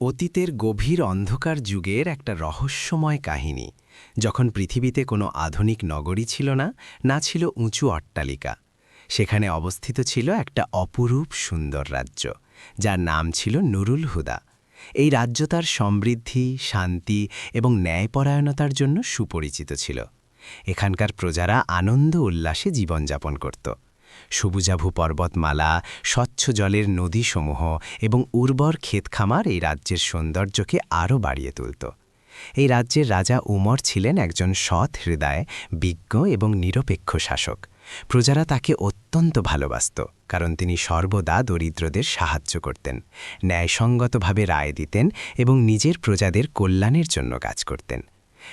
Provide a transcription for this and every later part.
অতীতের গভীর অন্ধকার যুগের একটা রহস্যময় কাহিনী। যখন পৃথিবীতে কোনো আধুনিক নগরী ছিল না না ছিল উঁচু অট্টালিকা। সেখানে অবস্থিত ছিল একটা অপরূপ সুন্দর রাজ্য, যার নাম ছিল নুরুল হুদা। এই রাজ্য তার সমৃদ্ধি, শান্তি এবং ন্যায়পরায়ণতার জন্য সুপরিচিত ছিল। এখানকার প্রজারা আনন্দ উল্লাসে জীবনযাপন করত। সবুজাভু পর্বতমালা, স্বচ্ছ জলের নদীসমূহ এবং উর্বর ক্ষেতখামার এই রাজ্যের সৌন্দর্যকে আরও বাড়িয়ে তুলত। এই রাজ্যের রাজা উমর ছিলেন একজন সৎ হৃদয়, বিজ্ঞ এবং নিরপেক্ষ শাসক। প্রজারা তাকে অত্যন্ত ভালোবাসত, কারণ তিনি সর্বদা দরিদ্রদের সাহায্য করতেন, ন্যায়সঙ্গতভাবে রায় দিতেন এবং নিজের প্রজাদের কল্যাণের জন্য কাজ করতেন।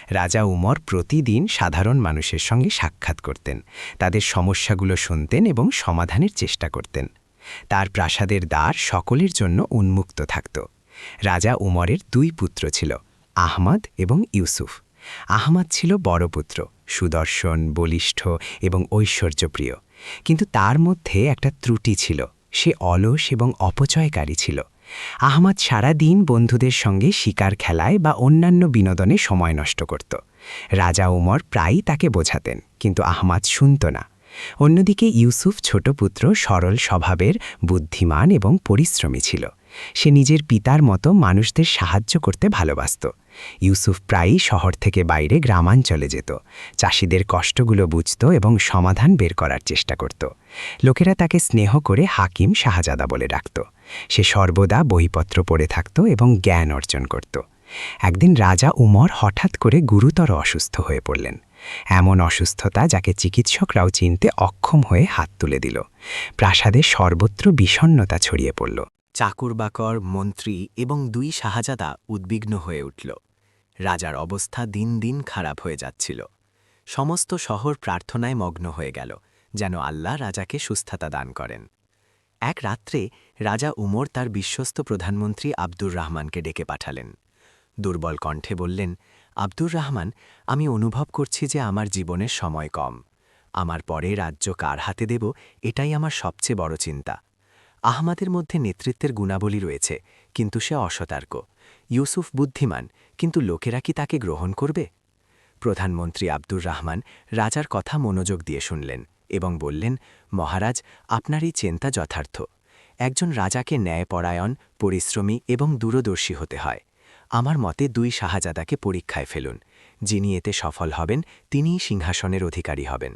রাজা উমর প্রতিদিন সাধারণ মানুষের সঙ্গে সাক্ষাৎ করতেন, তাদের সমস্যাগুলো শুনতেন এবং সমাধানের চেষ্টা করতেন। তার প্রাসাদের দ্বার সকলের জন্য উন্মুক্ত থাকত। রাজা উমরের দুই পুত্র ছিল, আহমদ এবং ইউসুফ। আহমদ ছিল বড় পুত্র, সুদর্শন, বলিষ্ঠ এবং ঐশ্বর্যপ্রিয়। কিন্তু তার মধ্যে একটা ত্রুটি ছিল, সে অলস এবং অপচয়কারী ছিল। আহমদ সারা দিন বন্ধুদের সঙ্গে শিকার খেলায় বা অন্যান্য বিনোদনে সময় নষ্ট করত। রাজা উমর প্রায়ই তাকে বোঝাতেন, কিন্তু আহমাদ শুনত না। অন্যদিকে ইউসুফ ছোট পুত্র সরল স্বভাবের, বুদ্ধিমান এবং পরিশ্রমী ছিল। সে নিজের পিতার মতো মানুষদের সাহায্য করতে ভালোবাসত। ইউসুফ প্রায়ই শহর থেকে বাইরে গ্রামাঞ্চলে যেত। চাষিদের কষ্টগুলো বুঝত এবং সমাধান বের করার চেষ্টা করত। লোকেরা তাকে স্নেহ করে হাকিম শাহজাদা বলে ডাকত। সে সর্বদা বইপত্র পড়ে থাকত এবং জ্ঞান অর্জন করত। একদিন রাজা উমর হঠাৎ করে গুরুতর অসুস্থ হয়ে পড়লেন। এমন অসুস্থতা যাকে চিকিৎসকরাও চিনতে অক্ষম হয়ে হাত তুলে দিল। প্রাসাদে সর্বত্র বিষণ্নতা ছড়িয়ে পড়ল। চাকুরবাকর মন্ত্রী এবং দুই শাহজাদা উদ্বিগ্ন হয়ে উঠল। রাজার অবস্থা দিন দিন খারাপ হয়ে যাচ্ছিল। সমস্ত শহর প্রার্থনায় মগ্ন হয়ে গেল, যেন আল্লাহ রাজাকে সুস্থতা দান করেন। এক রাত্রে রাজা উমর তার বিশ্বস্ত প্রধানমন্ত্রী আব্দুর রহমানকে ডেকে পাঠালেন। দুর্বল কণ্ঠে বললেন, আব্দুর রহমান, আমি অনুভব করছি যে আমার জীবনের সময় কম। আমার পরে রাজ্য কার হাতে দেব, এটাই আমার সবচেয়ে বড় চিন্তা। আহমাদের মধ্যে নেতৃত্বের গুণাবলী রয়েছে, কিন্তু সে অসতর্ক। ইউসুফ বুদ্ধিমান, কিন্তু লোকেরা কি তাকে গ্রহণ করবে? প্রধানমন্ত্রী আব্দুর রহমান রাজার কথা মনোযোগ দিয়ে শুনলেন এবং বললেন, মহারাজ, আপনার এই চিন্তা যথার্থ। একজন রাজাকে ন্যায়পরায়ণ, পরিশ্রমী এবং দূরদর্শী হতে হয়। আমার মতে দুই শাহজাদাকে পরীক্ষায় ফেলুন। যিনি এতে সফল হবেন, তিনিই সিংহাসনের অধিকারী হবেন।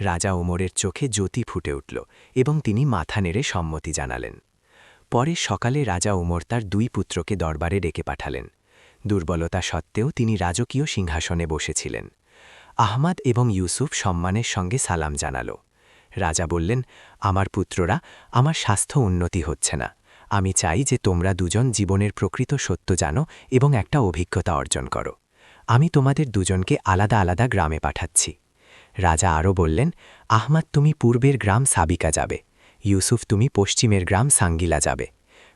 রাজা ওমরের চোখে জ্যোতি ফুটে উঠল এবং তিনি মাথা নেড়ে সম্মতি জানালেন। পরে সকালে রাজা ওমর তার দুই পুত্রকে দরবারে ডেকে পাঠালেন। দুর্বলতা সত্ত্বেও তিনি রাজকীয় সিংহাসনে বসেছিলেন। আহমাদ এবং ইউসুফ সম্মানের সঙ্গে সালাম জানাল। রাজা বললেন, আমার পুত্ররা, আমার স্বাস্থ্য উন্নতি হচ্ছে না। আমি চাই যে তোমরা দুজন জীবনের প্রকৃত সত্য জানো এবং একটা অভিজ্ঞতা অর্জন করো। আমি তোমাদের দুজনকে আলাদা আলাদা গ্রামে পাঠাচ্ছি। রাজা আরও বললেন, আহমাদ তুমি পূর্বের গ্রাম সাবিকা যাবে, ইউসুফ তুমি পশ্চিমের গ্রাম সাঙ্গিলা যাবে।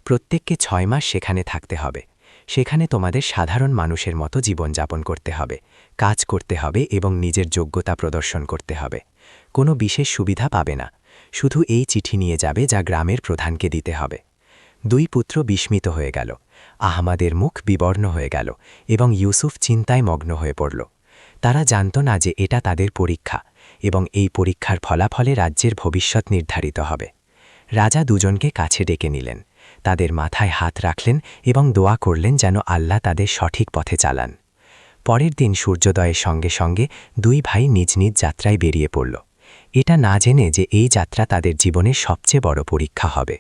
প্রত্যেককে ছয় মাস সেখানে থাকতে হবে। সেখানে তোমাদের সাধারণ মানুষের মতো জীবনযাপন করতে হবে, কাজ করতে হবে এবং নিজের যোগ্যতা প্রদর্শন করতে হবে। কোনো বিশেষ সুবিধা পাবে না। শুধু এই চিঠি নিয়ে যাবে যা গ্রামের প্রধানকে দিতে হবে। দুই পুত্র বিস্মিত হয়ে গেল। আহমাদের মুখ বিবর্ণ হয়ে গেল এবং ইউসুফ চিন্তায় মগ্ন হয়ে পড়ল। তারা জানত না যে এটা তাদের পরীক্ষা এবং এই পরীক্ষার ফলাফলে রাজ্যের ভবিষ্যৎ নির্ধারিত হবে। রাজা দুজনকে কাছে ডেকে নিলেন। তাদের মাথায় হাত রাখলেন এবং দোয়া করলেন যেন আল্লাহ তাদের সঠিক পথে চালান। পরের দিন সূর্যোদয়ের সঙ্গে সঙ্গে দুই ভাই নিজ নিজ যাত্রায় বেরিয়ে পড়ল। এটা না জেনে যে এই যাত্রা তাদের জীবনের সবচেয়ে বড় পরীক্ষা হবে।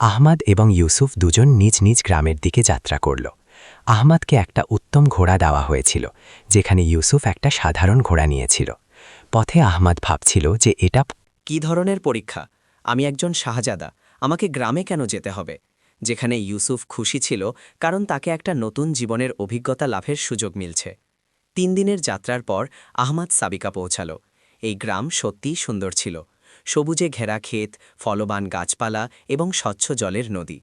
আহমাদ এবং ইউসুফ দুজন নিজ নিজ গ্রামের দিকে যাত্রা করল। আহমাদকে একটা উত্তম ঘোড়া দেওয়া হয়েছিল, যেখানে ইউসুফ একটা সাধারণ ঘোড়া নিয়েছিল। পথে আহমাদ ভাবছিল যে এটা কি ধরনের পরীক্ষা? আমি একজন শাহজাদা, আমাকে গ্রামে কেন যেতে হবে? যেখানে ইউসুফ খুশি ছিল, কারণ তাকে একটা নতুন জীবনের অভিজ্ঞতা লাভের সুযোগ মিলছে। তিন দিনের যাত্রার পর আহমাদ সাবিকা পৌঁছাল। এই গ্রাম সত্যিই সুন্দর ছিল। সবুজে ঘেরা ক্ষেত, ফলবান গাছপালা এবং স্বচ্ছ জলের নদী।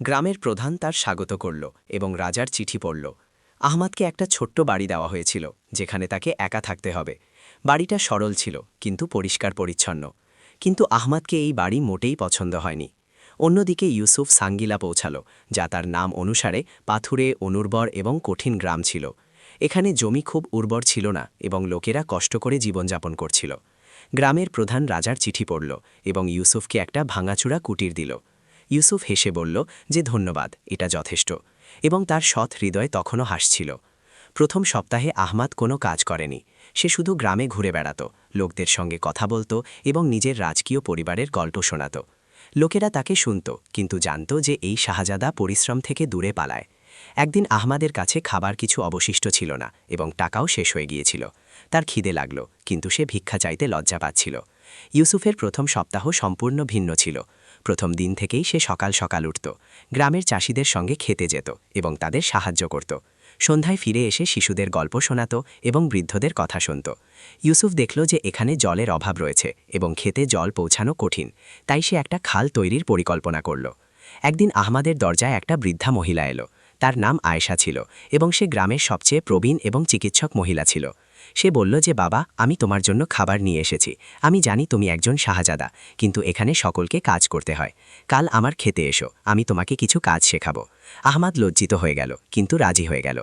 গ্রামের প্রধান তার স্বাগত করল এবং রাজার চিঠি পড়ল। আহমাদকে একটা ছোট্ট বাড়ি দেওয়া হয়েছিল, যেখানে তাকে একা থাকতে হবে। বাড়িটা সরল ছিল, কিন্তু পরিষ্কার পরিচ্ছন্ন। কিন্তু আহমাদকে এই বাড়ি মোটেই পছন্দ হয়নি। অন্যদিকে ইউসুফ সাঙ্গিলা পৌঁছাল, যা তার নাম অনুসারে পাথুরে, অনুর্বর এবং কঠিন গ্রাম ছিল। এখানে জমি খুব উর্বর ছিল না এবং লোকেরা কষ্ট করে জীবনযাপন করছিল। গ্রামের প্রধান রাজার চিঠি পড়ল এবং ইউসুফকে একটা ভাঙাচুরা কুটির দিল। ইউসুফ হেসে বলল, যে ধন্যবাদ, এটা যথেষ্ট। এবং তার সৎ হৃদয় তখনও হাসছিল। প্রথম সপ্তাহে আহমাদ কোনো কাজ করেনি। সে শুধু গ্রামে ঘুরে বেড়াত, লোকদের সঙ্গে কথা বলতো এবং নিজের রাজকীয় পরিবারের গল্প শোনাত। লোকেরা তাকে শুনত, কিন্তু জানত যে এই শাহজাদা পরিশ্রম থেকে দূরে পালায়। একদিন আহমাদের কাছে খাবার কিছু অবশিষ্ট ছিল না এবং টাকাও শেষ হয়ে গিয়েছিল। তার খিদে লাগল, কিন্তু সে ভিক্ষা চাইতে লজ্জা পাচ্ছিল। ইউসুফের প্রথম সপ্তাহ সম্পূর্ণ ভিন্ন ছিল। প্রথম দিন থেকেই সে সকাল সকাল উঠত। গ্রামের চাষিদের সঙ্গে খেতে যেত এবং তাদের সাহায্য করত। সন্ধ্যায় ফিরে এসে শিশুদের গল্প শোনাত এবং বৃদ্ধদের কথা শুনত। ইউসুফ দেখল যে এখানে জলের অভাব রয়েছে এবং খেতে জল পৌঁছানো কঠিন, তাই সে একটা খাল তৈরির পরিকল্পনা করল। একদিন আহমাদের দরজায় একটা বৃদ্ধা মহিলা এলো। তার নাম আয়েশা ছিল এবং সে গ্রামের সবচেয়ে প্রবীণ এবং চিকিৎসক মহিলা ছিল। সে বলল যে, বাবা, আমি তোমার জন্য খাবার নিয়ে এসেছি। আমি জানি তুমি একজন শাহজাদা, কিন্তু এখানে সকলকে কাজ করতে হয়। কাল আমার খেতে এসো, আমি তোমাকে কিছু কাজ শেখাবো। আহমাদ লজ্জিত হয়ে গেল, কিন্তু রাজি হয়ে গেল।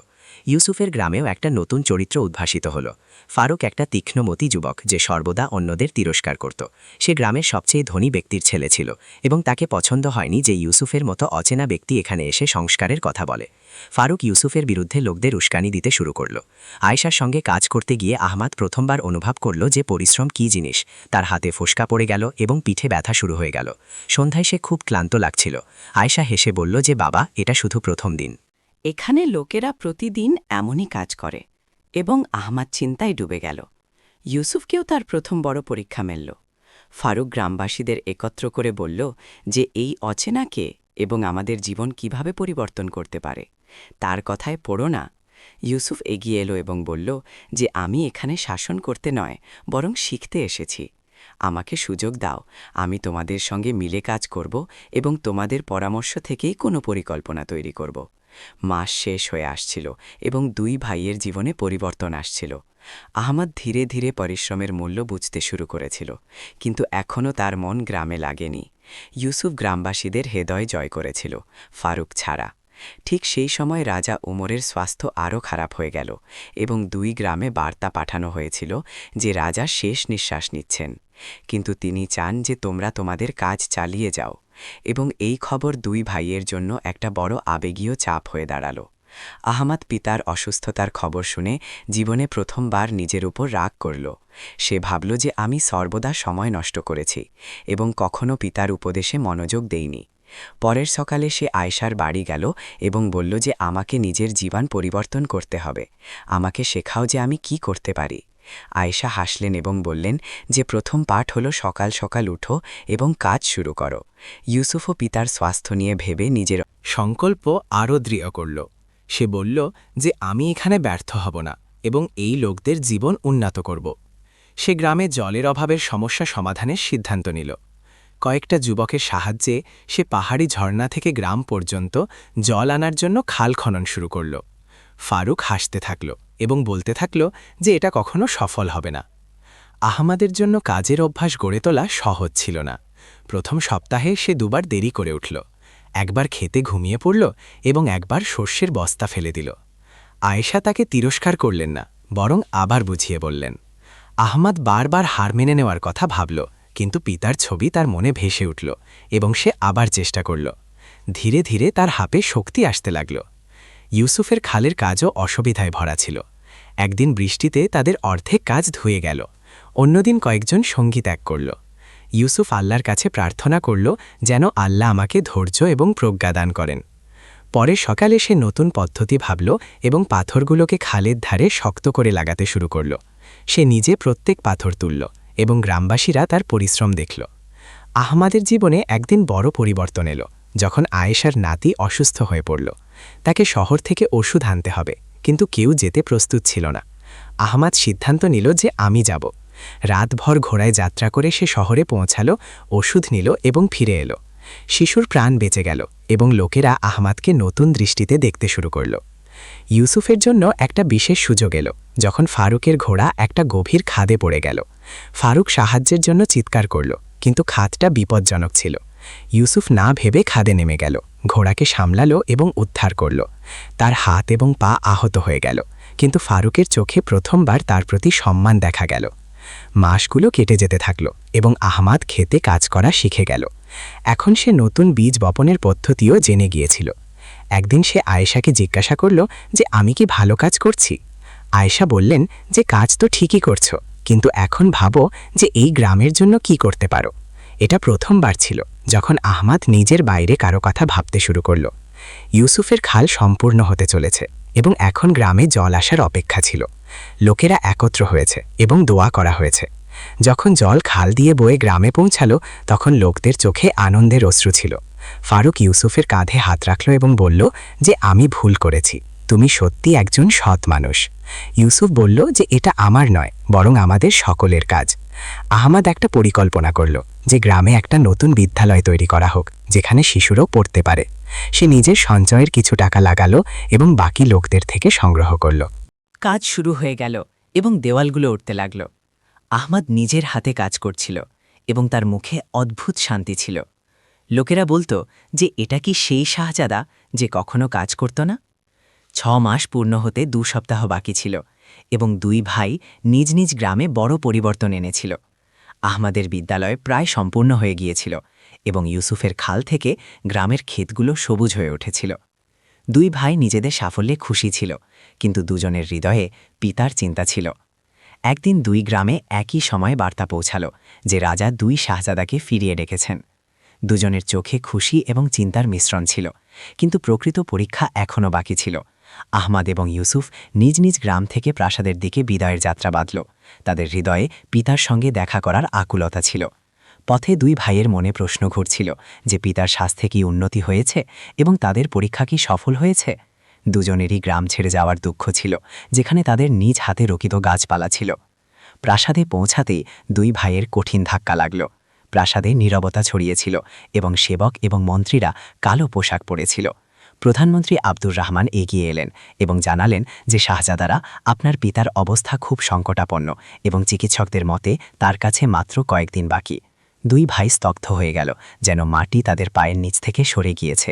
ইউসুফের গ্রামেও একটা নতুন চরিত্র উদ্ভাসিত হল। ফারুক একটা তীক্ষ্ণমতি যুবক, যে সর্বদা অন্যদের তিরস্কার করত। সে গ্রামের সবচেয়ে ধনী ব্যক্তির ছেলে ছিল এবং তাকে পছন্দ হয়নি যে ইউসুফের মতো অচেনা ব্যক্তি এখানে এসে সংস্কারের কথা বলে। ফারুক ইউসুফের বিরুদ্ধে লোকদের উস্কানি দিতে শুরু করল। আয়েশার সঙ্গে কাজ করতে গিয়ে আহমাদ প্রথমবার অনুভব করল যে পরিশ্রম কী জিনিস। তার হাতে ফোসকা পড়ে গেল এবং পিঠে ব্যথা শুরু হয়ে গেল। সন্ধ্যায় সে খুব ক্লান্ত লাগছিল। আয়েশা হেসে বলল যে, বাবা, এটা শুধু প্রথম দিন। এখানে লোকেরা প্রতিদিন এমনই কাজ করে এবং আহমাদ চিন্তায় ডুবে গেল। ইউসুফকেও তার প্রথম বড় পরীক্ষা মেলল। ফারুক গ্রামবাসীদের একত্র করে বলল যে, এই অচেনাকে এবং আমাদের জীবন কীভাবে পরিবর্তন করতে পারে? তার কথায় পড়ো না। ইউসুফ এগিয়ে এলো এবং বলল, যে আমি এখানে শাসন করতে নয়, বরং শিখতে এসেছি। আমাকে সুযোগ দাও, আমি তোমাদের সঙ্গে মিলে কাজ করব এবং তোমাদের পরামর্শ থেকেই কোনো পরিকল্পনা তৈরি করব। মাস শেষ হয়ে আসছিল এবং দুই ভাইয়ের জীবনে পরিবর্তন আসছিল। আহমদ ধীরে ধীরে পরিশ্রমের মূল্য বুঝতে শুরু করেছিল, কিন্তু এখনও তার মন গ্রামে লাগেনি। ইউসুফ গ্রামবাসীদের হৃদয় জয় করেছিল, ফারুক ছাড়া। ঠিক সেই সময় রাজা উমরের স্বাস্থ্য আরও খারাপ হয়ে গেল এবং দুই গ্রামে বার্তা পাঠানো হয়েছিল যে রাজা শেষ নিঃশ্বাস নিচ্ছেন। কিন্তু তিনি চান যে তোমরা তোমাদের কাজ চালিয়ে যাও এবং এই খবর দুই ভাইয়ের জন্য একটা বড় আবেগীয় চাপ হয়ে দাঁড়াল। আহমাদ পিতার অসুস্থতার খবর শুনে জীবনে প্রথমবার নিজের উপর রাগ করল। সে ভাবল যে আমি সর্বদা সময় নষ্ট করেছি এবং কখনো পিতার উপদেশে মনোযোগ দেইনি। পরের সকালে সে আয়সার বাড়ি গেল এবং বলল যে আমাকে নিজের জীবন পরিবর্তন করতে হবে। আমাকে শেখাও যে আমি কি করতে পারি। আয়েশা হাসলেন এবং বললেন যে প্রথম পাঠ হলো সকাল সকাল উঠো এবং কাজ শুরু করো। ইউসুফও পিতার স্বাস্থ্য নিয়ে ভেবে নিজের সংকল্প আরও দৃঢ় করল। সে বলল যে আমি এখানে ব্যর্থ হব না এবং এই লোকদের জীবন উন্নত করব। সে গ্রামে জলের অভাবের সমস্যা সমাধানের সিদ্ধান্ত নিল। কয়েকটা যুবকের সাহায্যে সে পাহাড়ি ঝর্ণা থেকে গ্রাম পর্যন্ত জল আনার জন্য খাল খনন শুরু করল। ফারুক হাসতে থাকল এবং বলতে থাকল যে এটা কখনো সফল হবে না। আহমাদের জন্য কাজের অভ্যাস গড়ে তোলা সহজ ছিল না। প্রথম সপ্তাহে সে দুবার দেরি করে উঠল। একবার খেতে ঘুমিয়ে পড়ল এবং একবার শস্যের বস্তা ফেলে দিল। আয়েশা তাকে তিরস্কার করলেন না, বরং আবার বুঝিয়ে বললেন, আহমাদ বারবার হার মেনে নেওয়ার কথা ভাবল কিন্তু পিতার ছবি তার মনে ভেসে উঠল এবং সে আবার চেষ্টা করল। ধীরে ধীরে তার হাপে শক্তি আসতে লাগল। ইউসুফের খালের কাজও অসুবিধায় ভরা ছিল। একদিন বৃষ্টিতে তাদের অর্ধেক কাজ ধুয়ে গেল। অন্যদিন কয়েকজন সঙ্গী ত্যাগ করল। ইউসুফ আল্লাহর কাছে প্রার্থনা করল যেন আল্লাহ আমাকে ধৈর্য এবং প্রজ্ঞা দান করেন। পরে সকালে সে নতুন পদ্ধতি ভাবল এবং পাথরগুলোকে খালের ধারে শক্ত করে লাগাতে শুরু করল। সে নিজে প্রত্যেক পাথর তুলল। এবং গ্রামবাসীরা তার পরিশ্রম দেখল। আহমাদের জীবনে একদিন বড় পরিবর্তন এলো, যখন আয়েশার নাতি অসুস্থ হয়ে পড়ল। তাকে শহর থেকে ওষুধ আনতে হবে, কিন্তু কেউ যেতে প্রস্তুত ছিল না। আহমাদ সিদ্ধান্ত নিল যে আমি যাব। রাতভর ঘোড়ায় যাত্রা করে সে শহরে পৌঁছালো, ওষুধ নিল এবং ফিরে এলো। শিশুর প্রাণ বেঁচে গেল এবং লোকেরা আহমাদকে নতুন দৃষ্টিতে দেখতে শুরু করল। ইউসুফের জন্য একটা বিশেষ সুযোগ এলো, যখন ফারুকের ঘোড়া একটা গভীর খাদে পড়ে গেল। ফারুক সাহায্যের জন্য চিৎকার করল, কিন্তু খাদটা বিপজ্জনক ছিল। ইউসুফ না ভেবে খাদে নেমে গেল, ঘোড়াকে সামলালো এবং উদ্ধার করল। তার হাত এবং পা আহত হয়ে গেল, কিন্তু ফারুকের চোখে প্রথমবার তার প্রতি সম্মান দেখা গেল। মাসগুলো কেটে যেতে থাকল এবং আহমাদ খেতে কাজ করা শিখে গেল। এখন সে নতুন বীজ বপনের পদ্ধতিও জেনে গিয়েছিল। একদিন সে আয়েশাকে জিজ্ঞাসা করল যে, আমি কি ভালো কাজ করছি? আয়েশা বললেন, যে কাজ তো ঠিকই করছ, কিন্তু এখন ভাবো যে এই গ্রামের জন্য কি করতে পারো। এটা প্রথমবার ছিল, যখন আহমাদ নিজের বাইরে কারও কথা ভাবতে শুরু করল। ইউসুফের খাল সম্পূর্ণ হতে চলেছে এবং এখন গ্রামে জল আসার অপেক্ষা ছিল। লোকেরা একত্র হয়েছে এবং দোয়া করা হয়েছে। যখন জল খাল দিয়ে বয়ে গ্রামে পৌঁছালো, তখন লোকদের চোখে আনন্দের অশ্রু ছিল। ফারুক ইউসুফের কাঁধে হাত রাখল এবং বলল যে, আমি ভুল করেছি। তুমি সত্যি একজন সৎ মানুষ। ইউসুফ বলল যে, এটা আমার নয়, বরং আমাদের সকলের কাজ। আহমাদ একটা পরিকল্পনা করল যে, গ্রামে একটা নতুন বিদ্যালয় তৈরি করা হোক, যেখানে শিশুরাও পড়তে পারে। সে নিজের সঞ্চয়ের কিছু টাকা লাগালো এবং বাকি লোকদের থেকে সংগ্রহ করল। কাজ শুরু হয়ে গেল এবং দেওয়ালগুলো উঠতে লাগল। আহমদ নিজের হাতে কাজ করছিল এবং তার মুখে অদ্ভুত শান্তি ছিল। লোকেরা বলতো যে এটা কি সেই শাহজাদা যে কখনো কাজ করত না? ছ মাস পূর্ণ হতে দু সপ্তাহ বাকি ছিল এবং দুই ভাই নিজ নিজ গ্রামে বড় পরিবর্তন এনেছিল। আহমাদের বিদ্যালয় প্রায় সম্পূর্ণ হয়ে গিয়েছিল এবং ইউসুফের খাল থেকে গ্রামের ক্ষেতগুলো সবুজ হয়ে উঠেছিল। দুই ভাই নিজেদের সাফল্যে খুশি ছিল, কিন্তু দুজনের হৃদয়ে পিতার চিন্তা ছিল। একদিন দুই গ্রামে একই সময়ে বার্তা পৌঁছাল যে রাজা দুই শাহজাদাকে ফিরিয়ে ডেকেছেন। দুজনের চোখে খুশি এবং চিন্তার মিশ্রণ ছিল, কিন্তু প্রকৃত পরীক্ষা এখনও বাকি ছিল। আহমাদ এবং ইউসুফ নিজ নিজ গ্রাম থেকে প্রাসাদের দিকে বিদায়ের যাত্রা বাঁধল। তাদের হৃদয়ে পিতার সঙ্গে দেখা করার আকুলতা ছিল। পথে দুই ভাইয়ের মনে প্রশ্ন ঘুরছিল যে পিতার স্বাস্থ্যে কি উন্নতি হয়েছে এবং তাদের পরীক্ষা কি সফল হয়েছে? দুজনেরই গ্রাম ছেড়ে যাওয়ার দুঃখ ছিল, যেখানে তাদের নিজ হাতে রকিত গাছপালা ছিল। প্রাসাদে পৌঁছাতেই দুই ভাইয়ের কঠিন ধাক্কা লাগল। প্রাসাদে নীরবতা ছড়িয়েছিল এবং সেবক এবং মন্ত্রীরা কালো পোশাক পরেছিল। প্রধানমন্ত্রী আব্দুর রহমান এগিয়ে এলেন এবং জানালেন যে শাহজাদারা আপনার পিতার অবস্থা খুব সংকটাপন্ন এবং চিকিৎসকদের মতে তার কাছে মাত্র কয়েকদিন বাকি। দুই ভাই স্তব্ধ হয়ে গেল যেন মাটি তাদের পায়ের নিচ থেকে সরে গিয়েছে।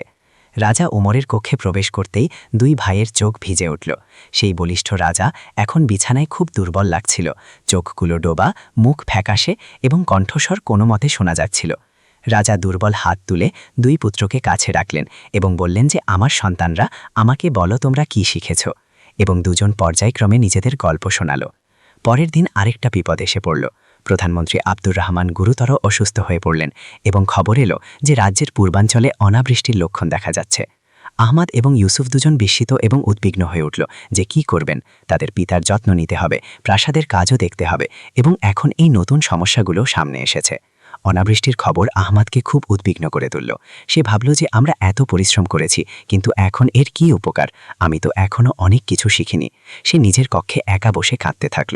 রাজা উমরের কক্ষে প্রবেশ করতেই দুই ভাইয়ের চোখ ভিজে উঠল। সেই বলিষ্ঠ রাজা এখন বিছানায় খুব দুর্বল লাগছিল। চোখগুলো ডোবা, মুখ ফ্যাকাশে এবং কণ্ঠস্বর কোনো মতে শোনা যাচ্ছিল। রাজা দুর্বল হাত তুলে দুই পুত্রকে কাছে রাখলেন এবং বললেন যে, আমার সন্তানরা, আমাকে বলো তোমরা কি শিখেছ? এবং দুজন পর্যায়ক্রমে নিজেদের গল্প শোনালো। পরের দিন আরেকটা বিপদ এসে পড়ল। প্রধানমন্ত্রী আব্দুর রহমান গুরুতর অসুস্থ হয়ে পড়লেন এবং খবর এলো যে রাজ্যের পূর্বাঞ্চলে অনাবৃষ্টির লক্ষণ দেখা যাচ্ছে। আহমাদ এবং ইউসুফ দুজন বিস্মিত এবং উদ্বিগ্ন হয়ে উঠল যে কি করবেন। তাদের পিতার যত্ন নিতে হবে, প্রাসাদের কাজও দেখতে হবে এবং এখন এই নতুন সমস্যাগুলো সামনে এসেছে। অনাবৃষ্টির খবর আহমাদকে খুব উদ্বিগ্ন করে তুলল। সে ভাবল যে আমরা এত পরিশ্রম করেছি, কিন্তু এখন এর কি উপকার? আমি তো এখনও অনেক কিছু শিখিনি। সে নিজের কক্ষে একা বসে কাঁদতে থাকল।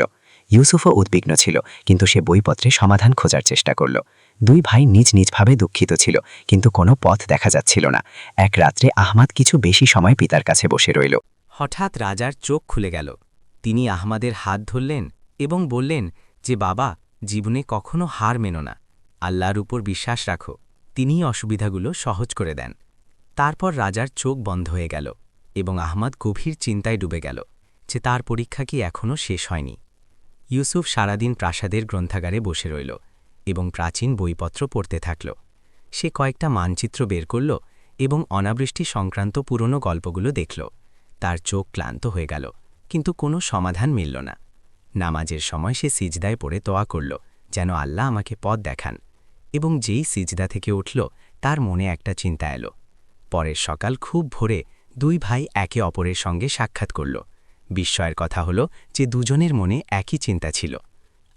ইউসুফও উদ্বিগ্ন ছিল, কিন্তু সে বইপত্রে সমাধান খোঁজার চেষ্টা করল। দুই ভাই নিজ নিজভাবে দুঃখিত ছিল, কিন্তু কোনো পথ দেখা যাচ্ছিল না। এক রাত্রে আহমাদ কিছু বেশি সময় পিতার কাছে বসে রইল। হঠাৎ রাজার চোখ খুলে গেল। তিনি আহমাদের হাত ধরলেন এবং বললেন যে, বাবা, জীবনে কখনো হার মেনো না। আল্লাহর উপর বিশ্বাস রাখো। তিনিই অসুবিধাগুলো সহজ করে দেন। তারপর রাজার চোখ বন্ধ হয়ে গেল এবং আহমাদ গভীর চিন্তায় ডুবে গেল যে, তার পরীক্ষা কি এখনও শেষ হয়নি। ইউসুফ সারাদিন প্রাসাদের গ্রন্থাগারে বসে রইল এবং প্রাচীন বইপত্র পড়তে থাকল। সে কয়েকটা মানচিত্র বের করল এবং অনাবৃষ্টি সংক্রান্ত পুরনো গল্পগুলো দেখল। তার চোখ ক্লান্ত হয়ে গেল, কিন্তু কোনো সমাধান মিলল না। নামাজের সময় সে সিজদায় পড়ে তোয়া করল, যেন আল্লাহ আমাকে পথ দেখান। এবং যেই সিজদা থেকে উঠল, তার মনে একটা চিন্তা এলো। পরের সকাল খুব ভোরে দুই ভাই একে অপরের সঙ্গে সাক্ষাৎ করল। বিস্ময়ের কথা হলো যে দুজনের মনে একই চিন্তা ছিল।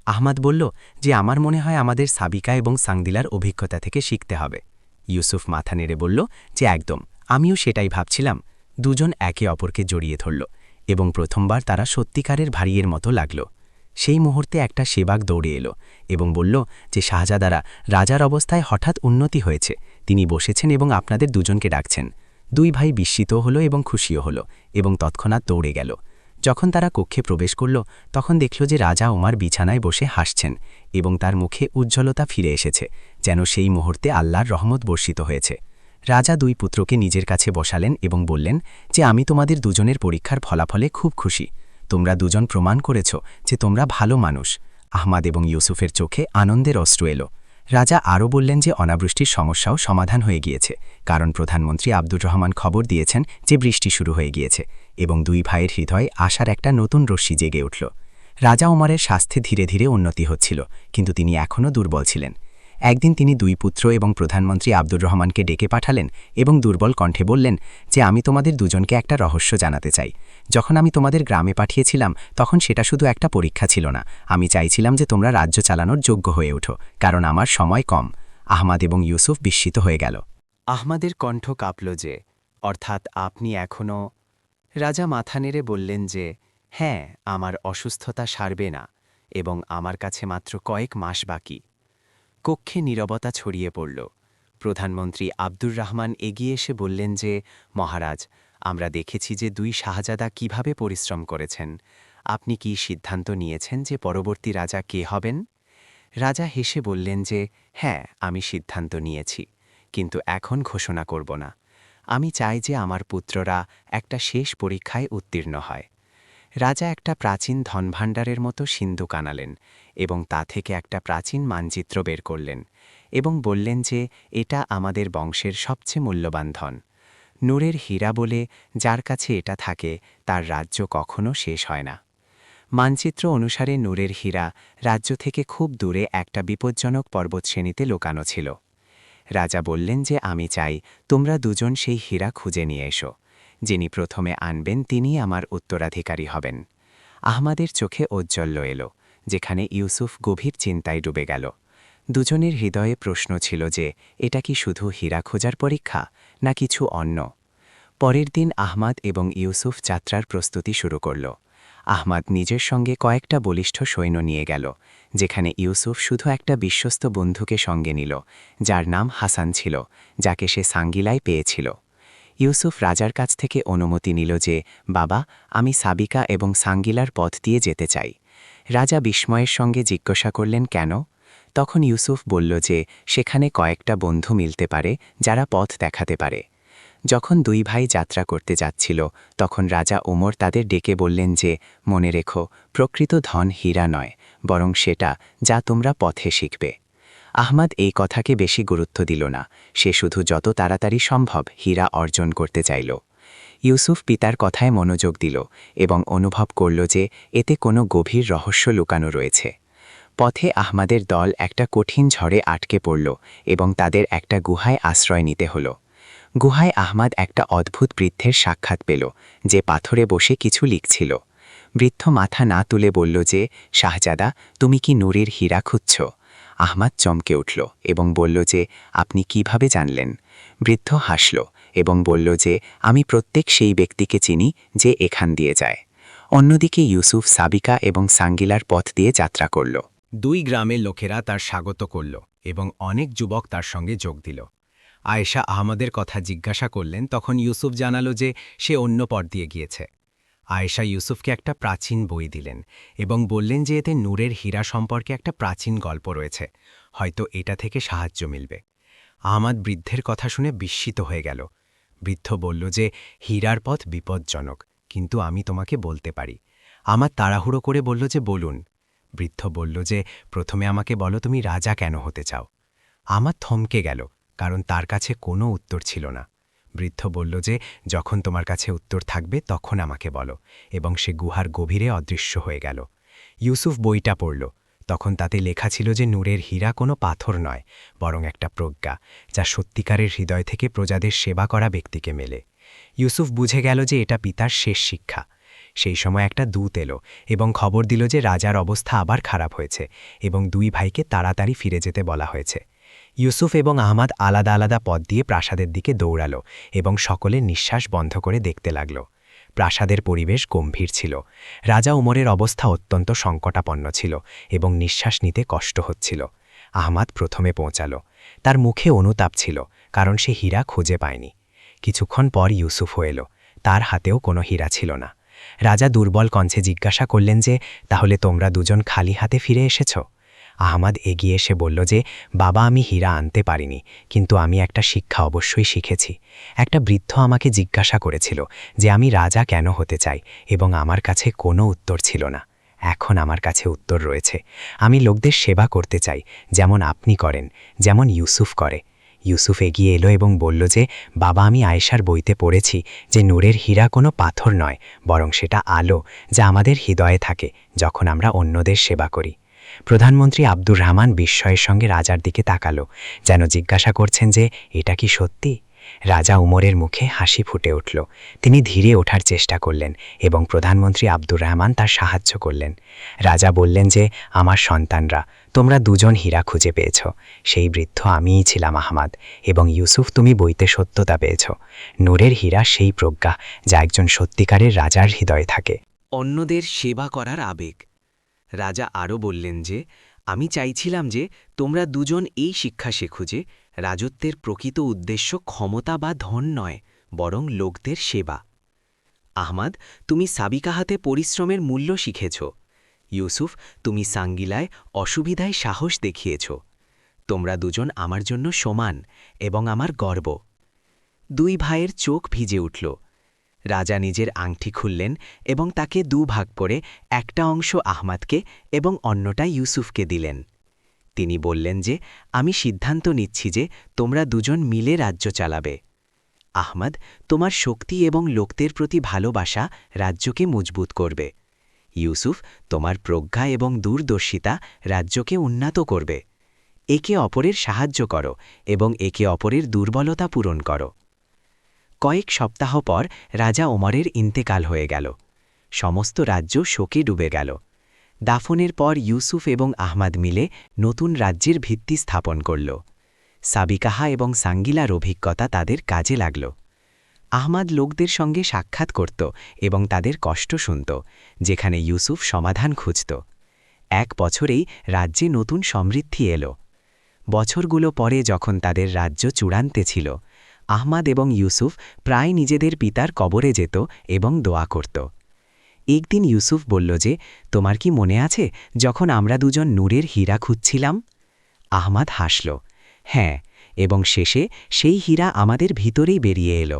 আহমাদ বলল যে আমার মনে হয় আমাদের সাবিকা এবং সাংদিলার অভিজ্ঞতা থেকে শিখতে হবে। ইউসুফ মাথা নেড়ে বলল যে একদম, আমিও সেটাই ভাবছিলাম। দুজন একে অপরকে জড়িয়ে ধরল এবং প্রথমবার তারা সত্যিকারের ভারিয়ের মতো লাগল। সেই মুহূর্তে একটা সেবাক দৌড়ে এলো এবং বলল যে শাহজাদারা, রাজার অবস্থায় হঠাৎ উন্নতি হয়েছে। তিনি বসেছেন এবং আপনাদের দুজনকে ডাকছেন। দুই ভাই বিস্মিত হল এবং খুশিও হল এবং তৎক্ষণাৎ দৌড়ে গেল। যখন তারা কক্ষে প্রবেশ করল, তখন দেখল যে রাজা ওমার বিছানায় বসে হাসছেন এবং তার মুখে উজ্জ্বলতা ফিরে এসেছে, যেন সেই মুহূর্তে আল্লাহর রহমত বর্ষিত হয়েছে। রাজা দুই পুত্রকে নিজের কাছে বসালেন এবং বললেন যে, আমি তোমাদের দুজনের পরীক্ষার ফলাফলে খুব খুশি। তোমরা দুজন প্রমাণ করেছ যে তোমরা ভালো মানুষ। আহমাদ এবং ইউসুফের চোখে আনন্দের অস্ত্র এলো। রাজা আরও বললেন যে, অনাবৃষ্টির সমস্যাও সমাধান হয়ে গিয়েছে, কারণ প্রধানমন্ত্রী আব্দুর রহমান খবর দিয়েছেন যে, বৃষ্টি শুরু হয়ে গিয়েছে। এবং দুই ভাইয়ের হৃদয়ে আশার একটা নতুন রশ্মি জেগে উঠল। রাজা ওমরের স্বাস্থ্যে ধীরে ধীরে উন্নতি হচ্ছিল, কিন্তু তিনি এখনও দুর্বল ছিলেন। একদিন তিনি দুই পুত্র এবং প্রধানমন্ত্রী আব্দুর রহমানকে ডেকে পাঠালেন এবং দুর্বল কণ্ঠে বললেন, যে আমি তোমাদের দুজনকে একটা রহস্য জানাতে চাই। যখন আমি তোমাদের গ্রামে পাঠিয়েছিলাম, তখন সেটা শুধু একটা পরীক্ষা ছিল না। আমি চাইছিলাম যে তোমরা রাজ্য চালানোর যোগ্য হয়ে ওঠো, কারণ আমার সময় কম। আহমাদ এবং ইউসুফ বিস্মিত হয়ে গেল। আহমাদের কণ্ঠ কাঁপল যে, অর্থাৎ আপনি এখনও রাজা মাথা নেড়ে বললেন যে হ্যাঁ আমার অসুস্থতা সারবে না এবং আমার কাছে মাত্র কয়েক মাস বাকি। কক্ষে নীরবতা ছড়িয়ে পড়ল। প্রধানমন্ত্রী আব্দুর রহমান এগিয়ে এসে বললেন যে, মহারাজ, আমরা দেখেছি যে দুই শাহজাদা কীভাবে পরিশ্রম করেছেন। আপনি কি সিদ্ধান্ত নিয়েছেন যে পরবর্তী রাজা কে হবেন? রাজা হেসে বললেন যে হ্যাঁ আমি সিদ্ধান্ত নিয়েছি, কিন্তু এখন ঘোষণা করব না। আমি চাই যে আমার পুত্ররা একটা শেষ পরীক্ষায় উত্তীর্ণ হয়। রাজা একটা প্রাচীন ধনভাণ্ডারের মতো সিন্ধুক আনালেন এবং তা থেকে একটা প্রাচীন মানচিত্র বের করলেন এবং বললেন যে, এটা আমাদের বংশের সবচেয়ে মূল্যবান ধন। নূরের হীরা বলে যার কাছে এটা থাকে, তার রাজ্য কখনো শেষ হয় না। মানচিত্র অনুসারে নূরের হীরা রাজ্য থেকে খুব দূরে একটা বিপজ্জনক পর্বতশ্রেণীতে লোকানো ছিল। রাজা বললেন যে, আমি চাই তোমরা দুজন সেই হীরা খুঁজে নিয়ে এসো। যিনি প্রথমে আনবেন, তিনিই আমার উত্তরাধিকারী হবেন। আহমাদের চোখে ঔজ্জ্বল্য এলো, যেখানে ইউসুফ গভীর চিন্তায় ডুবে গেল। দুজনের হৃদয়ে প্রশ্ন ছিল যে, এটা কি শুধু হীরা খোঁজার পরীক্ষা, না কিছু অন্য? পরের দিন আহমাদ এবং ইউসুফ যাত্রার প্রস্তুতি শুরু করল। আহমাদ নিজের সঙ্গে কয়েকটা বলিষ্ঠ সৈন্য নিয়ে গেল, যেখানে ইউসুফ শুধু একটা বিশ্বস্ত বন্ধুকে সঙ্গে নিল, যার নাম হাসান ছিল, যাকে সে সাঙ্গিলায় পেয়েছিল। ইউসুফ রাজার কাছ থেকে অনুমতি নিল যে, বাবা, আমি সাবিকা এবং সাঙ্গিলার পথ দিয়ে যেতে চাই। রাজা বিস্ময়ের সঙ্গে জিজ্ঞাসা করলেন, কেন? তখন ইউসুফ বলল যে, সেখানে কয়েকটা বন্ধু মিলতে পারে যারা পথ দেখাতে পারে। যখন দুই ভাই যাত্রা করতে যাচ্ছিল, তখন রাজা ওমর তাদের ডেকে বললেন যে, মনে রেখো, প্রকৃত ধন হীরা নয়, বরং সেটা যা তোমরা পথে শিখবে। আহমাদ এই কথাকে বেশি গুরুত্ব দিল না, সে শুধু যত তাড়াতাড়ি সম্ভব হীরা অর্জন করতে চাইল। ইউসুফ পিতার কথায় মনোযোগ দিল এবং অনুভব করল যে, এতে কোনো গভীর রহস্য লুকানো রয়েছে। পথে আহমাদের দল একটা কঠিন ঝড়ে আটকে পড়ল এবং তাদের একটা গুহায় আশ্রয় নিতে হল। গুহায় আহমাদ একটা অদ্ভুত বৃদ্ধের সাক্ষাৎ পেল, যে পাথরে বসে কিছু লিখছিল। বৃদ্ধ মাথা না তুলে বলল যে, শাহজাদা, তুমি কি নূরের হীরা খুঁজছ? আহমাদ চমকে উঠল এবং বলল যে, আপনি কীভাবে জানলেন? বৃদ্ধ হাসল এবং বলল যে, আমি প্রত্যেক সেই ব্যক্তিকে চিনি যে এখান দিয়ে যায়। অন্যদিকে ইউসুফ সাবিকা এবং সাঙ্গিলার পথ দিয়ে যাত্রা করল। দুই গ্রামের লোকেরা তার স্বাগত করল এবং অনেক যুবক তার সঙ্গে যোগ দিল। আয়েশা আহমদের কথা জিজ্ঞাসা করলেন, তখন ইউসুফ জানালো যে সে অন্য পথ দিয়ে গিয়েছে। আয়েশা ইউসুফকে একটা প্রাচীন বই দিলেন এবং বললেন যে এতে নূরের হীরা সম্পর্কে একটা প্রাচীন গল্প রয়েছে, হয়তো এটা থেকে সাহায্য মিলবে। আহমাদ বৃদ্ধের কথা শুনে বিস্মিত হয়ে গেল। বৃদ্ধ বলল যে, হীরার পথ বিপজ্জনক, কিন্তু আমি তোমাকে বলতে পারি। আমার তাড়াহুড়ো করে বলল যে, বলুন। বৃদ্ধ বলল যে, প্রথমে আমাকে বলো তুমি রাজা কেন হতে চাও? আমার থমকে গেল। কারণ তার কাছে কোনো উত্তর ছিল না। বৃদ্ধ বলল যে, যখন তোমার কাছে উত্তর থাকবে, তখন আমাকে বলো। এবং সে গুহার গভীরে অদৃশ্য হয়ে গেল। ইউসুফ বইটা পড়ল। তখন তাতে লেখা ছিল যে, নূরের হীরা কোনো পাথর নয়, বরং একটা প্রজ্ঞা, যা সত্যিকারের হৃদয় থেকে প্রজাদের সেবা করা ব্যক্তিকে মেলে। ইউসুফ বুঝে গেল যে, এটা পিতার শেষ শিক্ষা। সেই সময় একটা দূত এলো এবং খবর দিল যে, রাজার অবস্থা আবার খারাপ হয়েছে এবং দুই ভাইকে তাড়াতাড়ি ফিরে যেতে বলা হয়েছে। ইউসুফ এবং আহমাদ আলাদা আলাদা পথ দিয়ে প্রাসাদের দিকে দৌড়ালো এবং সকলে নিঃশ্বাস বন্ধ করে দেখতে লাগল। প্রাসাদের পরিবেশ গম্ভীর ছিল। রাজা উমরের অবস্থা অত্যন্ত সংকটাপন্ন ছিল এবং নিঃশ্বাস নিতে কষ্ট হচ্ছিল। আহমাদ প্রথমে পৌঁছাল। তার মুখে অনুতাপ ছিল, কারণ সে হীরা খুঁজে পায়নি। কিছুক্ষণ পর ইউসুফ এলো। তার হাতেও কোনো হীরা ছিল না। রাজা দুর্বল কঞ্চে জিজ্ঞাসা করলেন যে, তাহলে তোমরা দুজন খালি হাতে ফিরে এসেছ? আহমাদ এগিয়ে এসে বলল যে, বাবা, আমি হীরা আনতে পারিনি, কিন্তু আমি একটা শিক্ষা অবশ্যই শিখেছি। একটা বৃদ্ধ আমাকে জিজ্ঞাসা করেছিল যে, আমি রাজা কেন হতে চাই এবং আমার কাছে কোনো উত্তর ছিল না। এখন আমার কাছে উত্তর রয়েছে। আমি লোকদের সেবা করতে চাই, যেমন আপনি করেন, যেমন ইউসুফ করে। ইউসুফ এগিয়ে এলো এবং বলল যে, বাবা, আমি আয়েশার বইতে পড়েছি যে, নূরের হীরা কোনো পাথর নয়, বরং সেটা আলো যা আমাদের হৃদয়ে থাকে যখন আমরা অন্যদের সেবা করি। প্রধানমন্ত্রী আব্দুর রহমান বিস্ময়ের সঙ্গে রাজার দিকে তাকালো, যেন জিজ্ঞাসা করছেন যে, এটা কি সত্যি? রাজা উমরের মুখে হাসি ফুটে উঠল। তিনি ধীরে ওঠার চেষ্টা করলেন এবং প্রধানমন্ত্রী আব্দুর রহমান তার সাহায্য করলেন। রাজা বললেন যে, আমার সন্তানরা, তোমরা দুজন হীরা খুঁজে পেয়েছ। সেই বৃদ্ধ আমিই ছিলাম আহমাদ এবং ইউসুফ তুমি বইতে সত্যতা পেয়েছ। নূরের হীরা সেই প্রজ্ঞা যা একজন সত্যিকারের রাজার হৃদয়ে থাকে। অন্যদের সেবা করার আবেগ। রাজা আরও বললেন যে, আমি চাইছিলাম যে তোমরা দুজন এই শিক্ষা শেখো যে রাজত্বের প্রকৃত উদ্দেশ্য ক্ষমতা বা ধন নয়, বরং লোকদের সেবা। আহমাদ, তুমি সাবিকাহাতে পরিশ্রমের মূল্য শিখেছ। ইউসুফ, তুমি সাঙ্গিলায় অসুবিধায় সাহস দেখিয়েছ। তোমরা দুজন আমার জন্য সমান এবং আমার গর্ব। দুই ভাইয়ের চোখ ভিজে উঠল। রাজা নিজের আংটি খুললেন এবং তাকে দুভাগ করে একটা অংশ আহমাদকে এবং অন্যটা ইউসুফকে দিলেন। তিনি বললেন যে, আমি সিদ্ধান্ত নিচ্ছি যে তোমরা দুজন মিলে রাজ্য চালাবে। আহমাদ তোমার শক্তি এবং লোকদের প্রতি ভালোবাসা রাজ্যকে মজবুত করবে। ইউসুফ তোমার প্রজ্ঞা এবং দূরদর্শিতা রাজ্যকে উন্নত করবে। একে অপরের সাহায্য করো এবং একে অপরের দুর্বলতা পূরণ করো। কয়েক সপ্তাহ পর রাজা ওমরের ইন্তেকাল হয়ে গেল। সমস্ত রাজ্য শোকে ডুবে গেল। দাফনের পর ইউসুফ এবং আহমাদ মিলে নতুন রাজ্যের ভিত্তি স্থাপন করল। সাবিকাহা এবং সাঙ্গিলার অভিজ্ঞতা তাদের কাজে লাগল। আহমাদ লোকদের সঙ্গে সাক্ষাৎ করত এবং তাদের কষ্ট শুনত, যেখানে ইউসুফ সমাধান খুঁজত। এক বছরেই রাজ্যে নতুন সমৃদ্ধি এলো। বছরগুলো পরে যখন তাদের রাজ্য চূড়ান্তে ছিল আহমাদ এবং ইউসুফ প্রায় নিজেদের পিতার কবরে যেত এবং দোয়া করত। একদিন ইউসুফ বলল যে, তোমার কি মনে আছে যখন আমরা দুজন নূরের হীরা খুঁজছিলাম? আহমাদ হাসল হ্যাঁ এবং শেষে সেই হীরা আমাদের ভিতরেই বেরিয়ে এলো।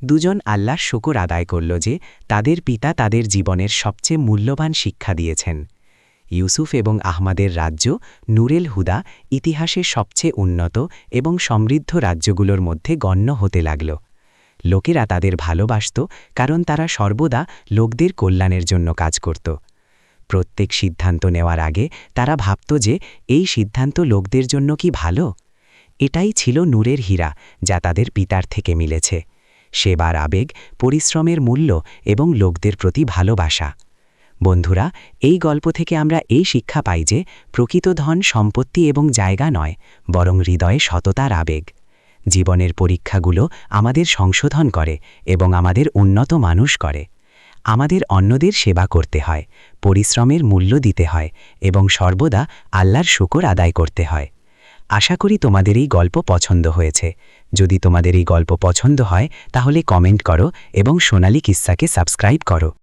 দুজন আল্লাহর শকর আদায় করল যে, তাদের পিতা তাদের জীবনের সবচেয়ে মূল্যবান শিক্ষা দিয়েছেন। ইউসুফ এবং আহমাদের রাজ্য নুরেল হুদা ইতিহাসের সবচেয়ে উন্নত এবং সমৃদ্ধ রাজ্যগুলোর মধ্যে গণ্য হতে লাগল। লোকেরা তাদের ভালোবাসত কারণ তারা সর্বদা লোকদের কল্যাণের জন্য কাজ করত। প্রত্যেক সিদ্ধান্ত নেওয়ার আগে তারা ভাবত যে, এই সিদ্ধান্ত লোকদের জন্য কি ভালো? এটাই ছিল নূরের হীরা, যা তাদের পিতার থেকে মিলেছে। সেবার আবেগ, পরিশ্রমের মূল্য এবং লোকদের প্রতি ভালোবাসা। বন্ধুরা, এই গল্প থেকে আমরা এই শিক্ষা পাই যে প্রকৃত ধন সম্পত্তি এবং জায়গা নয়, বরং হৃদয়ে সততার আবেগ। জীবনের পরীক্ষাগুলো আমাদের সংশোধন করে এবং আমাদের উন্নত মানুষ করে। আমাদের অন্যদের সেবা করতে হয়, পরিশ্রমের মূল্য দিতে হয় এবং সর্বদা আল্লাহর শুকর আদায় করতে হয়। আশা করি তোমাদের এই গল্প পছন্দ হয়েছে। যদি তোমাদের এই গল্প পছন্দ হয়, তাহলে কমেন্ট করো এবং সোনালি কিস্সাকে সাবস্ক্রাইব করো।